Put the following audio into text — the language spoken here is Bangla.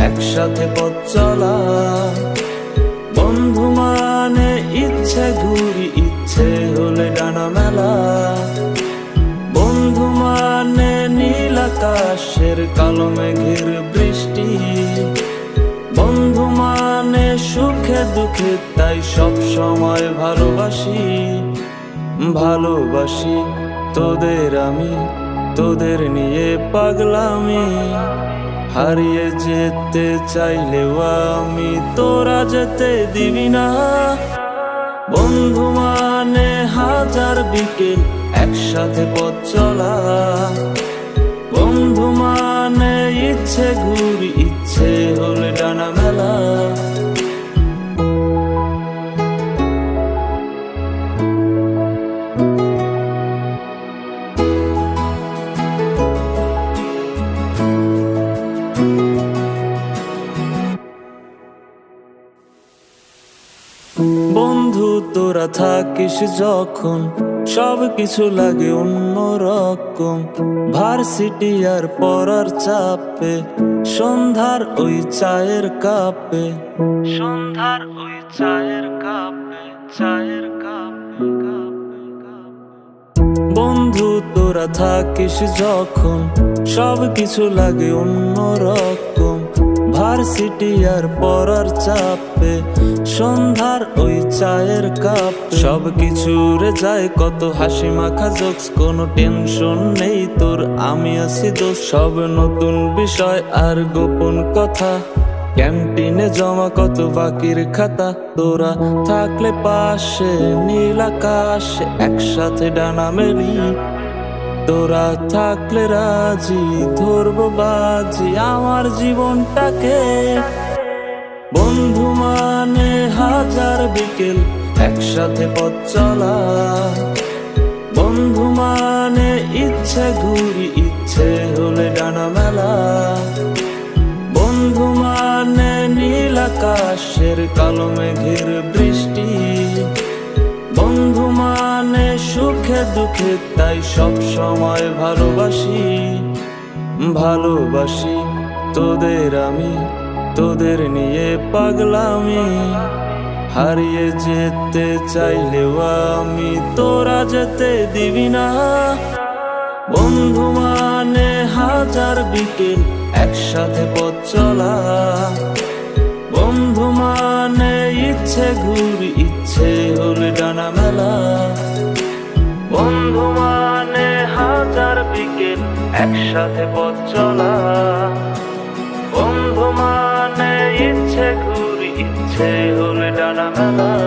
একসাথে পথ চলা। বন্ধু মানে ইচ্ছে, ঘুরি ইচ্ছে হলে ডানা মেলা। বন্ধু মানে নীল আকাশের কালো মেঘের বৃষ্টি। বন্ধু মানে সুখে দুঃখে, তাই সব সময় ভালোবাসি। ভালোবাসি তোদের আমি, তোদের নিয়ে পাগলামি। হারিয়ে যেতে চাইলেও আমি তোরা যেতে দিবি না। বন্ধু মানে হাজার বিকেল, একসাথে পথ চলা। বন্ধু মানে ইচ্ছে ঘুরি ইচ্ছে বন্ধু, তোরা থাকিস যখন সব কিছু লাগে অন্যরকম। ভার্সিটি আর পড়ার চাপে, সন্ধ্যার ওই চায়ের কাপে। সন্ধ্যার ওই চায়ের কাপে, চায়ের বন্ধু, তোরা থাকিস যখন সব কিছু লাগে অন্যরকম। ভার্সিটি আর পড়ার চাপে, সন্ধ্যার ওই চায়ের কাপ। সব কিছু রে যায় কত হাসি মাখা জোকস, কোনো টেনশন নেই তোর, আমি আছি দোষ। সব নতুন বিষয় আর গোপন কথা, ক্যান্টিনে জমা কত বাকির খাতা। তোরা থাকলে পাশে, নীল আকাশে একসাথে ডানা মেলি। তোরা থাকলে রাজি, ধরবো বাজি, আমার জীবনটাকে। বন্ধু মানে হাজার বিকেল, একসাথে পথ চলা। বন্ধু মানে ইচ্ছে, ঘুরি ইচ্ছে হলে ডানা মেলা। বন্ধু মানে নীল আকাশের কালো মেঘের বৃষ্টি। বন্ধু মানে সুখে দুঃখে তাই সব সময় ভালোবাসি। ভালোবাসি তোদের আমি, তোদের নিয়ে পাগলামি। হারিয়ে যেতে চাইলেও আমি তোরা যেতে দিবি না। বন্ধু মানে হাজার বিকেল একসাথে পথ চলা। বন্ধু মানে ইচ্ছে ঘুরি, ইচ্ছে হলে ডানা মেলা। বন্ধু মানে হাজার বিকেল একসাথে পথ চলা। বন্ধু মানে ইচ্ছে ঘুরি, ইচ্ছে হলে ডানা মেলা।